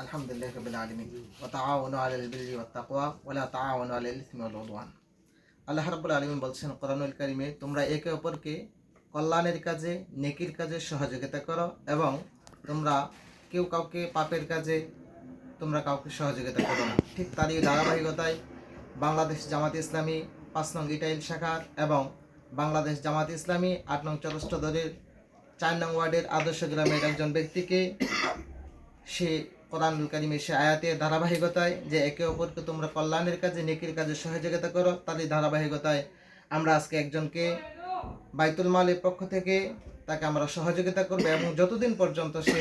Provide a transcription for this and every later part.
আলহামদুলিল্লাহ রবিল আলমিন। ও তাআওয়ানু আলাল বিররি ওয়াত তাকওয়া ওয়া লা তাআওয়ানু আলাল ইসমি ওয়াল উদওয়ান। আল্লাহ রাব্বুল আলামিন বলছেন, কোরআনুল কারীমে তোমরা একে অপরকে কল্যাণের কাজে, নেকির কাজে সহযোগিতা করো এবং তোমরা কেউ কাউকে পাপের কাজে, তোমরা কাউকে সহযোগিতা করো না। ঠিক তারই ধারাবাহিকতায় বাংলাদেশ জামাত ইসলামী পাঁচ নং ইটাইল শাখার এবং বাংলাদেশ জামাত ইসলামী আট নং চরষ্ট দলের চার নং ওয়ার্ডের আদর্শ গ্রামের একজন ব্যক্তিকে সে কোরআনুল কারিমের সে আয়াতের ধারাবাহিকতায় যে একে অপরকে তোমরা কল্যাণের কাজে, নেকির কাজে সহযোগিতা করো, তারই ধারাবাহিকতায় আমরা আজকে একজনকে বাইতুল মালের পক্ষ থেকে তাকে আমরা সহযোগিতা করব এবং যতদিন পর্যন্ত সে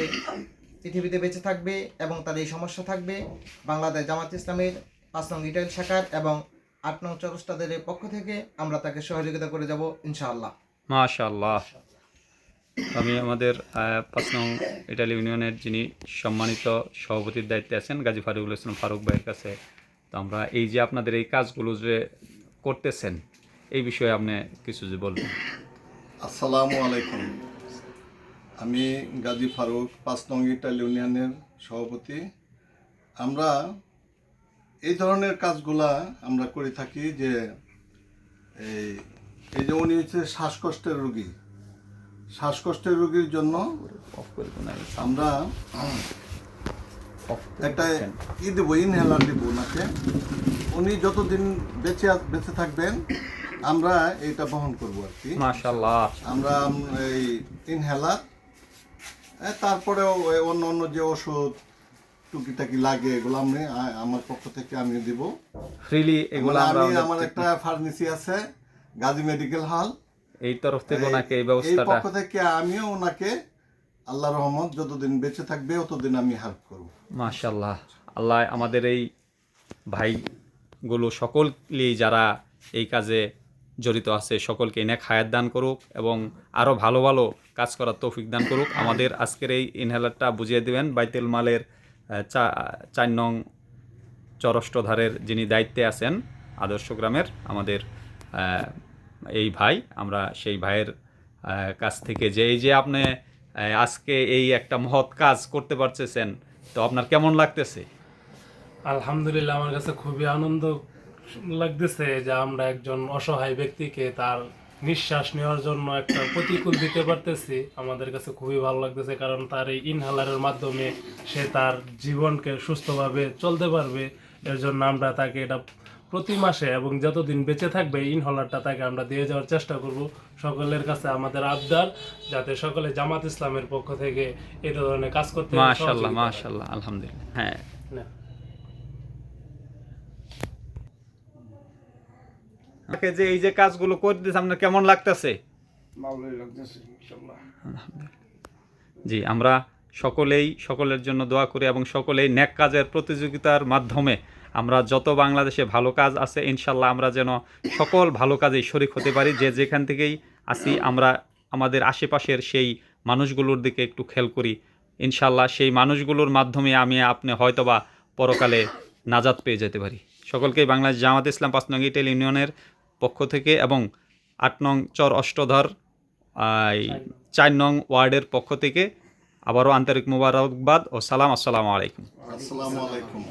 পৃথিবীতে বেঁচে থাকবে এবং তার এই সমস্যা থাকবে, বাংলাদেশ জামাত ইসলামের পাঁচ নং রিটেল শাখার এবং আট নং চরস্তাদের পক্ষ থেকে আমরা তাকে সহযোগিতা করে যাব, ইনশাআল্লাহ। মাশাআল্লাহ। আমি আমাদের পাঁচ নং ইটালি ইউনিয়নের যিনি সম্মানিত সভাপতির দায়িত্বে আছেন, গাজী ফারুকুল ইসলাম ফারুক ভাইয়ের কাছে, তো আমরা এই যে আপনাদের এই কাজগুলো যে করতেছেন, এই বিষয়ে আপনি কিছু যে বলবেন। আসসালামু আলাইকুম। আমি গাজী ফারুক, পাঁচ নং ইটাল ইউনিয়নের সভাপতি। আমরা এই ধরনের কাজগুলা আমরা করে থাকি যে এই যে উনি হচ্ছে শ্বাসকষ্টের রোগী। শ্বাসকষ্টের রোগীর জন্য আমরা একটা ই দেবো ইনহেলার দেবো ওনাকে। উনি যতদিন বেঁচে বেঁচে থাকবেন আমরা এটা বহন করব আর কি। আমরা এই ইনহেলার তারপরেও অন্য অন্য যে ওষুধ টুকিটাকি লাগে এগুলো আমি আমার পক্ষ থেকে আমি দিব। ফ্রিলি এগুলো মানে আমি আমার একটা ফার্মেসি আছে গাজী মেডিকেল হল। এই তরফ থেকে ওনাকে এই এই ব্যবস্থাটা পক্ষ থেকে আমিও ওনাকে আল্লাহ রহমত যতদিন বেঁচে থাকবে ততদিন আমি হেল্প করব। মাশাল্লাহ আল্লাহ আমাদের এই ভাইগুলো সকলেই যারা এই কাজে জড়িত আছে সকলকে এনে খায়াত দান করুক এবং আরও ভালো ভালো কাজ করার তৌফিক দান করুক। আমাদের আজকের এই ইনহেলারটা বুঝিয়ে দেবেন বাইতুল মালের চা- চার নং চরষ্টধারের যিনি দায়িত্বে আছেন আদর্শ গ্রামের আমাদের এই ভাই, আমরা সেই ভাইয়ের কাছ থেকে যে, এই যে আপনি আজকে এই একটা মহৎ কাজ করতে পারতেছেন, তো আপনার কেমন লাগতেছে? আলহামদুলিল্লাহ, আমার কাছে খুবই আনন্দ লাগতেছে যে আমরা একজন অসহায় ব্যক্তিকে তার নিঃশ্বাস নেওয়ার জন্য একটা প্রতিকূল দিতে পারতেছি। আমাদের কাছে খুবই ভালো লাগতেছে কারণ তার এই ইনহালারের মাধ্যমে সে তার জীবনকে সুস্থভাবে চলতে পারবে। এর জন্য আমরা তাকে এটা প্রতি মাসে এবং যতদিন বেঁচে থাকবে ইনহলারটা তাকে আমরা দিয়ে যাওয়ার চেষ্টা করব সকলের কাছে আমাদের আবদার যাতে সকলে জামাত ইসলামের পক্ষ থেকে এই ধরনের কাজ করতে মাশাল্লাহ মাশাল্লাহ আলহামদুলিল্লাহ হ্যাঁ। যে এই যে কাজগুলো করে দিয়েছে আপনার কেমন লাগতেছে? জি আমরা সকলেই সকলের জন্য দোয়া করি এবং সকলেই ন্যাক কাজের প্রতিযোগিতার মাধ্যমে আমরা যত বাংলাদেশে ভালো কাজ আছে, ইনশাল্লাহ আমরা যেন সকল ভালো কাজেই শরিক হতে পারি। যে যেখান থেকেই আসি আমরা আমাদের আশেপাশের সেই মানুষগুলোর দিকে একটু খেয়াল করি। ইনশাল্লাহ সেই মানুষগুলোর মাধ্যমে আমি আপনি হয়তোবা পরকালে নাজাত পেয়ে যেতে পারি। সকলকেই বাংলাদেশ জামাত ইসলাম পাঁচ নং ইটেল ইউনিয়নের পক্ষ থেকে এবং আট নং চর অষ্টধর চার নং ওয়ার্ডের পক্ষ থেকে আবারও আন্তরিক মুবারকবাদ ও সালাম, আসসালামু আলাইকুম। আসসালামু আলাইকুম।